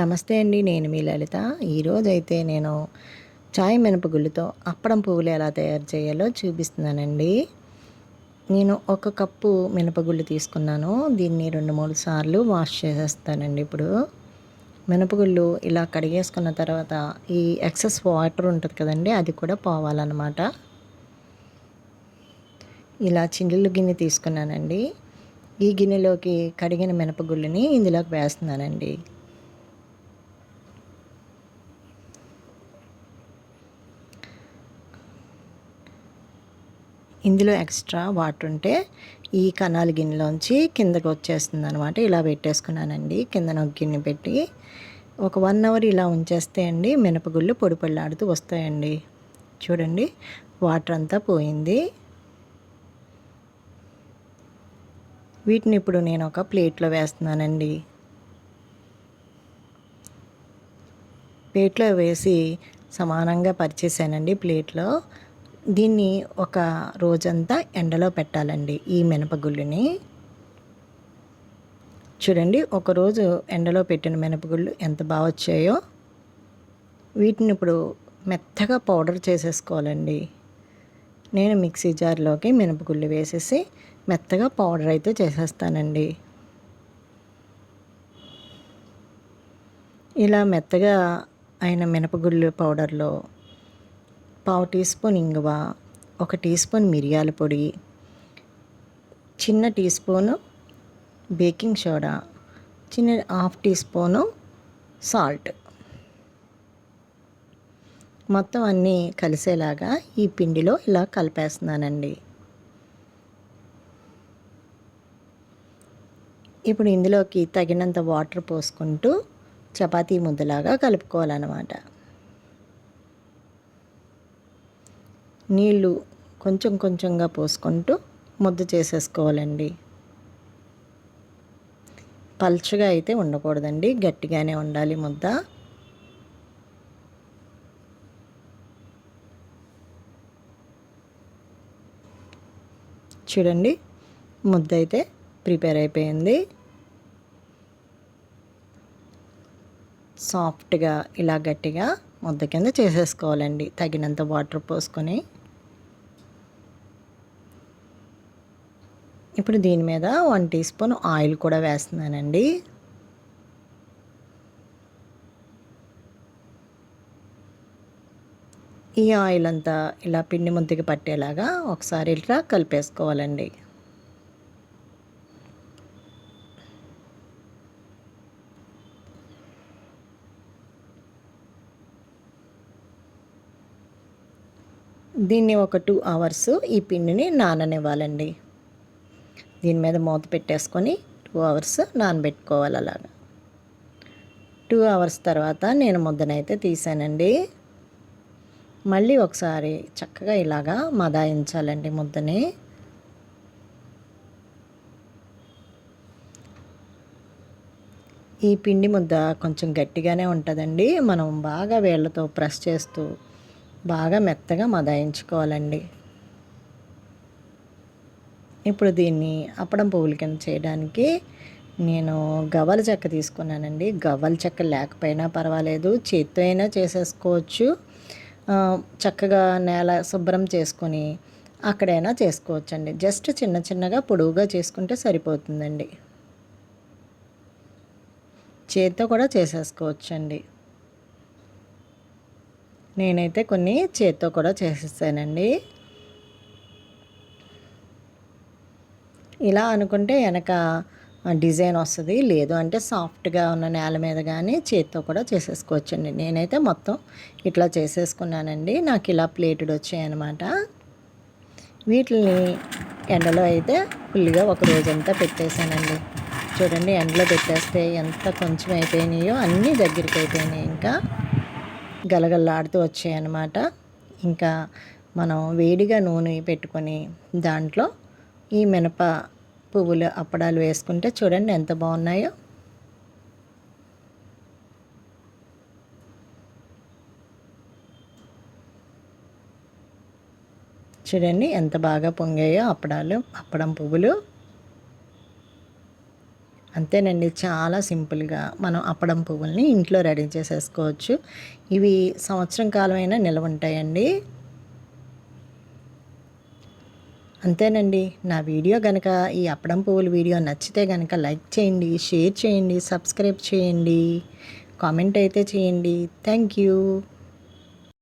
నమస్తే అండి నేను మీ లలిత. ఈరోజైతే నేను చాయ్ మినపగుళ్ళుతో అప్పడం పువ్వులు ఎలా తయారు చేయాలో చూపిస్తున్నానండి. నేను ఒక కప్పు మినపగుళ్ళు తీసుకున్నాను. దీన్ని రెండు మూడు సార్లు వాష్ చేసేస్తానండి ఇప్పుడు. మినపగుళ్ళు ఇలా కడిగేసుకున్న తర్వాత ఈ ఎక్సెస్ వాటర్ ఉంటుంది కదండి అది కూడా పోవాలన్నమాట. ఇలా చిల్లులు గిన్నె తీసుకున్నానండి. ఈ గిన్నెలోకి కడిగిన మినపగుళ్ళని ఇందులోకి వేస్తున్నానండి. ఇందులో ఎక్స్ట్రా వాటర్ ఉంటే ఈ కణాలు గిన్నెలోంచి కిందకు వచ్చేస్తుంది అనమాట ఇలా పెట్టేసుకున్నానండి. కిందన ఒక గిన్నె పెట్టి ఒక వన్ అవర్ ఇలా ఉంచేస్తే అండి మినపగుళ్ళు పొడి పొడిలాడుతూ వస్తాయండి. చూడండి వాటర్ అంతా పోయింది. వీటిని ఇప్పుడు నేను ఒక ప్లేట్లో వేస్తున్నానండి. ప్లేట్లో వేసి సమానంగా పరిచేసానండి ప్లేట్లో. దీన్ని ఒక రోజంతా ఎండలో పెట్టాలండి ఈ మినపగుళ్ళుని. చూడండి ఒకరోజు ఎండలో పెట్టిన మినపగుళ్ళు ఎంత బాగా వచ్చాయో. వీటిని ఇప్పుడు మెత్తగా పౌడర్ చేసేసుకోవాలండి. నేను మిక్సీ జార్లోకి మినపగుళ్ళు వేసేసి మెత్తగా పౌడర్ అయితే చేసేస్తానండి. ఇలా మెత్తగా అయిన మినపగుళ్ళు పౌడర్లో పావు టీ స్పూన్ ఇంగువ ఒక టీ స్పూన్ మిరియాల పొడి చిన్న టీ స్పూను బేకింగ్ సోడా చిన్న హాఫ్ టీ స్పూను సాల్ట్. మొత్తం అన్నీ కలిసేలాగా ఈ పిండిలో ఇలా కలిపేస్తున్నానండి. ఇప్పుడు ఇందులోకి తగినంత వాటర్ పోసుకుంటూ చపాతీ ముద్దలాగా కలుపుకోవాలన్నమాట. నీళ్ళు కొంచెం కొంచెంగా పోసుకుంటూ ముద్ద చేసేసుకోవాలండి. పల్చగా అయితే ఉండకూడదండి. గట్టిగానే ఉండాలి ముద్ద. చూడండి ముద్ద అయితే ప్రిపేర్ అయిపోయింది. సాఫ్ట్గా ఇలా గట్టిగా ముద్ద కింద చేసేసుకోవాలండి. తగినంత వాటర్ పోసుకొని. ఇప్పుడు దీని మీద వన్ టీ స్పూన్ ఆయిల్ కూడా వేస్తున్నానండి. ఈ ఆయిల్ అంతా ఇలా పిండి ముద్దకి పట్టేలాగా ఒకసారి ఇట్లా కలిపేసుకోవాలండి. దీన్ని ఒక టూ అవర్స్ ఈ పిండిని నాననివ్వాలండి. దీని మీద మూత పెట్టేసుకొని టూ అవర్స్ నానబెట్టుకోవాలి అలాగా. టూ అవర్స్ తర్వాత నేను ముద్దనైతే తీసానండి. మళ్ళీ ఒకసారి చక్కగా ఇలాగా మదాయించాలండి ముద్దని. ఈ పిండి ముద్ద కొంచెం గట్టిగానే ఉంటుందండి. మనం బాగా వేళ్ళతో ప్రెస్ చేస్తూ బాగా మెత్తగా మదాయించుకోవాలండి. ఇప్పుడు దీన్ని అప్పడం పువ్వుల కింద చేయడానికి నేను గవ్వల చెక్క తీసుకున్నానండి. గవ్వల చెక్క లేకపోయినా పర్వాలేదు. చేత్తో అయినా చేసేసుకోవచ్చు. చక్కగా నేల శుభ్రం చేసుకొని అక్కడైనా చేసుకోవచ్చండి. జస్ట్ చిన్న చిన్నగా పొడవుగా చేసుకుంటే సరిపోతుందండి. చేత్తో కూడా చేసేసుకోవచ్చండి. నేనైతే కొన్ని చేత్తో కూడా చేసేసానండి. ఇలా అనుకుంటే వెనక డిజైన్ వస్తుంది. లేదు అంటే సాఫ్ట్గా ఉన్న నేల మీద కానీ చేత్తో కూడా చేసేసుకోవచ్చండి. నేనైతే మొత్తం ఇట్లా చేసేసుకున్నానండి. నాకు ఇలా ప్లేటెడ్ వచ్చాయన్నమాట. వీటిని ఎండలో అయితే ఫుల్గా ఒక రోజంతా పెట్టేశానండి. చూడండి ఎండలో పెట్టేస్తే ఎంత కొంచెం అయిపోయినాయో అన్నీ దగ్గరికి అయిపోయినాయి. ఇంకా గలగల్లాడుతూ వచ్చాయన్నమాట. ఇంకా మనం వేడిగా నూనె పెట్టుకొని దాంట్లో ఈ మినప పువ్వులు అప్పడాలు వేసుకుంటే చూడండి ఎంత బాగున్నాయో. చూడండి ఎంత బాగా పొంగాయో అప్పడాలు అప్పడం పువ్వులు. అంతేనండి చాలా సింపుల్గా మనం అప్పడం పువ్వుల్ని ఇంట్లో రెడీ చేసేసుకోవచ్చు. ఇవి సంవత్సరం కాలమైనా నిల్వ ఉంటాయండి. అంతేనండి. నా వీడియో కనుక ఈ అప్పడం పువ్వుల వీడియో నచ్చితే కనుక లైక్ చేయండి షేర్ చేయండి సబ్స్క్రైబ్ చేయండి కామెంట్ అయితే చేయండి. Thank you.